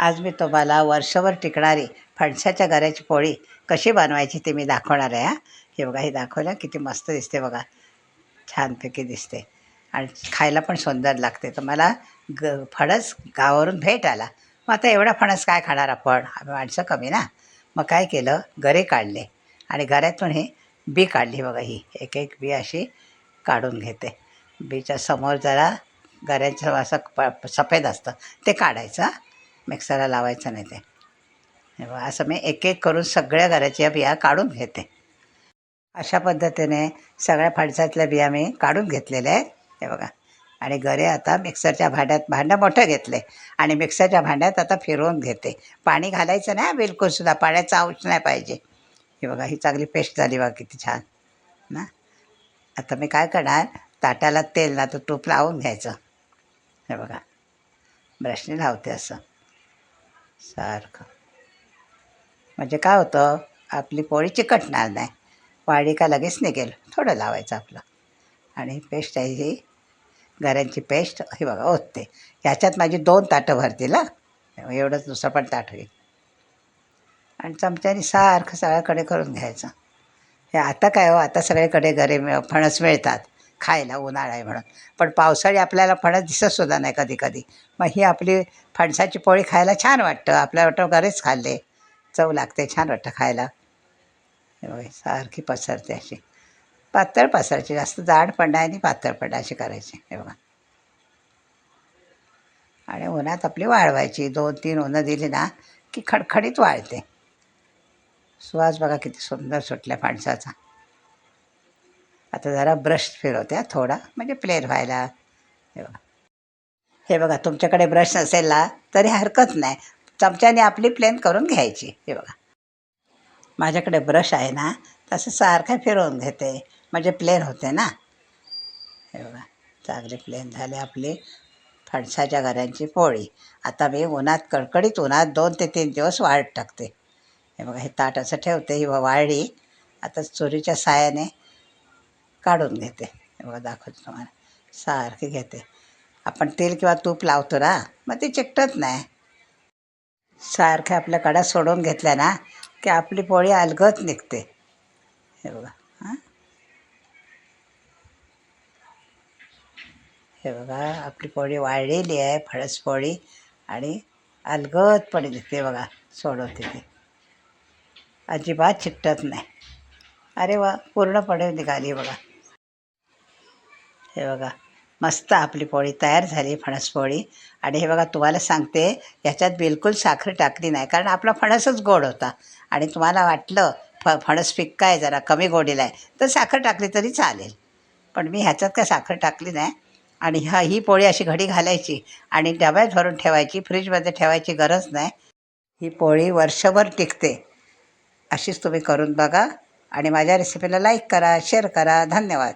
आज मी तुम्हाला वर्षभर टिकणारी फणसाच्या गऱ्याची पोळी कशी बनवायची ते मी दाखवणार आहे हा. हे बघा हे दाखवलं किती मस्त दिसते बघा. छानपैकी दिसते. आणि खायला पण सुंदर लागते. तर मला ग फणस गावावरून भेट आला. मग आता एवढा फणस काय खाणार आपण? आम्ही माणसं कमी ना. मग काय केलं? गरे काढले. आणि गऱ्यातून ही बी काढली बघा ही. एक एक बी अशी काढून घेते. बीच्या समोर जरा गऱ्याचं असं प सफेद असतं. ते काढायचं मिक्सरला लावायचं नाही ते. बघा असं मी एक एक करून सगळ्या घराच्या बिया काढून घेते. अशा पद्धतीने सगळ्या फणसातल्या बिया मी काढून घेतलेल्या आहेत. हे बघा. आणि घरे आता मिक्सरच्या भांड्यात भांडं मोठं घेतले. आणि मिक्सरच्या भांड्यात आता फिरवून घेते. पाणी घालायचं नाही बिलकुलसुद्धा पाण्याचा अंश नाही पाहिजे. हे बघा ही चांगली पेस्ट झाली बघा किती छान. ना? आता मी काय करणार? ताटाला तेल ना तर तूप लावून घ्यायचं. हे बघा. ब्रशने लावते असं. सारखं. म्हणजे काय होतं आपली पोळी चिकटणार नाही. वाढी का लगेच निघेल थोडं लावायचं आपलं. आणि पेस्ट आहे ही गऱ्यांची पेस्ट ही बघा ओतते. ह्याच्यात माझी दोन ताटं भरतील हां. एवढंच दुसरं पण ताट होईल. आणि चमच्याने सारखं सगळ्याकडे करून घ्यायचं. हे आता काय हो आता सगळीकडे गरे फणस मिळतात. खायला उन्हाळा आहे म्हणून. पण पावसाळी आपल्याला फणस दिसतसुद्धा नाही कधी कधी मग ही आपली फणसाची पोळी खायला छान वाटतं. आपल्या वाटतं घरीच खाल्ले. चव लागते छान वाटतं खायला. होय सारखी पसरते अशी. पातळ पसरायची जास्त जाड पण नाही आणि पातळ पण अशी करायची. हे बघा. आणि उन्हात आपली वाळवायची. दोन तीन उन्हं दिली ना की खडखडीत वाळते. सुवास बघा किती सुंदर सुटल्या फणसाचा. आता जरा ब्रश फिरवत्या थोडा. म्हणजे प्लेन व्हायला. हे बघा. हे बघा तुमच्याकडे ब्रश नसेल ना तरी हरकत नाही. चमच्याने आपली प्लेन करून घ्यायची. हे बघा. माझ्याकडे ब्रश आहे ना तसं सारखं फिरवून घेते. म्हणजे प्लेन होते ना. हे बघा चांगली प्लेन झाली आपली. फणसाच्या घरांची पोळी. आता मी उन्हात कडकडीत उन्हात दोन ते तीन दिवस वाळत टाकते. हे बघा हे ताट असं ठेवते ही वाळली. आता चुरीच्या सायाने काढून घेते. हे बघा दाखवते तुम्हाला. सारखी घेते. आपण तेल किंवा तूप लावतो ना मग ते चिकटत नाही. सारख्या आपल्या कडा सोडून घेतल्या ना की आपली पोळी अलगत निघते. हे बघा हां? हे बघा आपली पोळी वाळलेली आहे फळस पोळी आणि अलगदपणे निघते बघा सोडवते ती अजिबात चिकटत नाही. अरे वा पूर्णपणे निघाली बघा. हे बघा मस्त आपली पोळी तयार झाली फणस पोळी. आणि हे बघा तुम्हाला सांगते याच्यात बिलकुल साखर टाकली नाही कारण आपला फणसच गोड होता. आणि तुम्हाला वाटलं फ फणस फिक्का आहे जरा कमी गोडीला आहे तर साखर टाकली तरी चालेल. पण मी ह्याच्यात काय साखर टाकली नाही. आणि हा ही पोळी अशी घडी घालायची आणि डब्यात भरून ठेवायची फ्रीजमध्ये ठेवायची गरज नाही. ही पोळी वर्षभर टिकते. अशीच तुम्ही करून बघा. आणि माझ्या रेसिपीला लाईक करा शेअर करा. धन्यवाद.